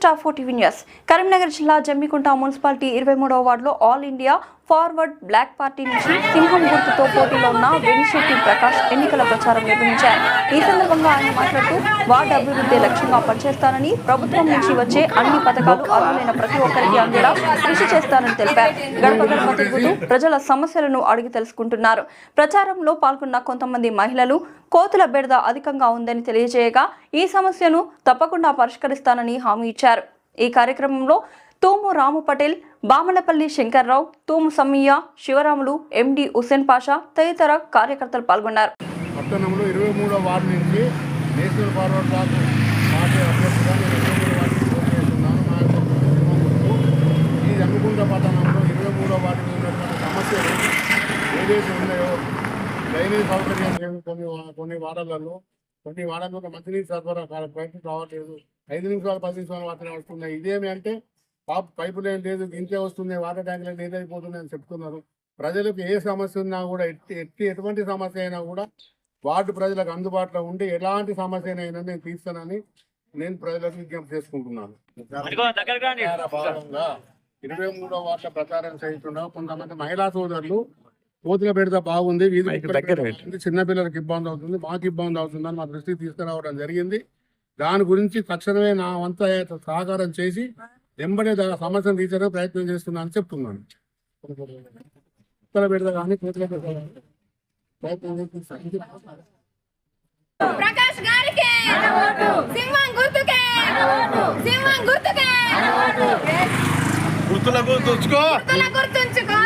Star four TV news Karimnagar జిల్లా Jammikunta municipality ఇరవై మూడవ వార్డులో all India forward block party నుంచి సింహం గుర్తుతో పోటీలో ఉన్న వెనిశెట్టి ప్రకాష్ ఎన్నికల ప్రచారం నిర్వహించారు. ఈ సందర్భంగా ఆయన మాట్లాడుతూ వార్డు అభివృద్ధి లక్ష్యంగా పనిచేస్తానని ప్రభుత్వం నుంచి వచ్చే అన్ని పథకాలు అర్హులైన ప్రతి ఒక్కరికి అందేలా కృషి చేస్తానని తెలిపారు. గడప గడప తిరుగుతూ ప్రజల సమస్యలను అడిగి తెలుసుకుంటున్నారు. ప్రచారంలో పాల్గొన్న కొంతమంది మహిళలు కోతుల బెడద అధికంగా ఉందని తెలియజేయగా ఈ సమస్యను తప్పకుండా పరిష్కరిస్తానని హామీ ఇచ్చారు. ఈ కార్యక్రమంలో తూము రాము పటేల్ బామలపల్లి శంకర్రావు తూము సమ్మయ్య శివరాములు ఎండి హుసేన్ పాషా తదితర కార్యకర్తలు పాల్గొన్నారు. పట్టణంలో ఇరవై మూడో వార్డు నుంచి నేషనల్ ఫార్వర్డ్ బ్లాక్ పార్టీ అభ్యర్థిగా ఈ పట్టణంలో ఇరవై మూడో ఉన్నటువంటి సమస్యలు ఏదైతే ఉన్నాయో డ్రైనేజ్ సౌకర్యం కొన్ని కొన్ని వాడలలో కొన్ని వాడల్లో మంచినీటి సరఫరా ప్రయత్నం కావట్లేదు. ఐదు నిమిషాలు పది నిమిషాలు మాత్రమే వస్తున్నాయి. ఇదేమి అంటే పాప పైపు లేని లేదు ఇంకే వస్తుంది వాటర్ ట్యాంకులు లేదు అయిపోతుంది అని చెప్తున్నారు. ప్రజలకు ఏ సమస్య ఉన్నా కూడా ఎట్టి ఎట్టి ఎటువంటి సమస్య అయినా కూడా వార్డు ప్రజలకు అందుబాటులో ఉండి ఎలాంటి సమస్య అయినా నేను తీస్తానని నేను ప్రజలకు విజ్ఞప్తి చేసుకుంటున్నాను. భాగంగా ఇరవై మూడో వార్ష ప్రచారం చేస్తుండగా కొంతమంది మహిళా సోదరులు కోతుల పెడితే బాగుంది వీధి కుక్కల పెడితే బాగుంది, చిన్నపిల్లలకు ఇబ్బంది అవుతుంది మాకు ఇబ్బంది అవుతుందని మా దృష్టికి తీసుకురావడం జరిగింది. దాని గురించి తక్షణమే నా వంత సహకారం చేసి వెంబడే సమస్యను తీర్చడానికి ప్రయత్నం చేస్తున్నానని చెప్తున్నాను. పెడత కానీ ప్రయత్నం చేసి ప్రకాష్ గారికి సింహం గుర్తుకే సింహం గుర్తుకే గుర్తులకు తెచ్చుకో గుర్తుల గుర్తుంచుకో.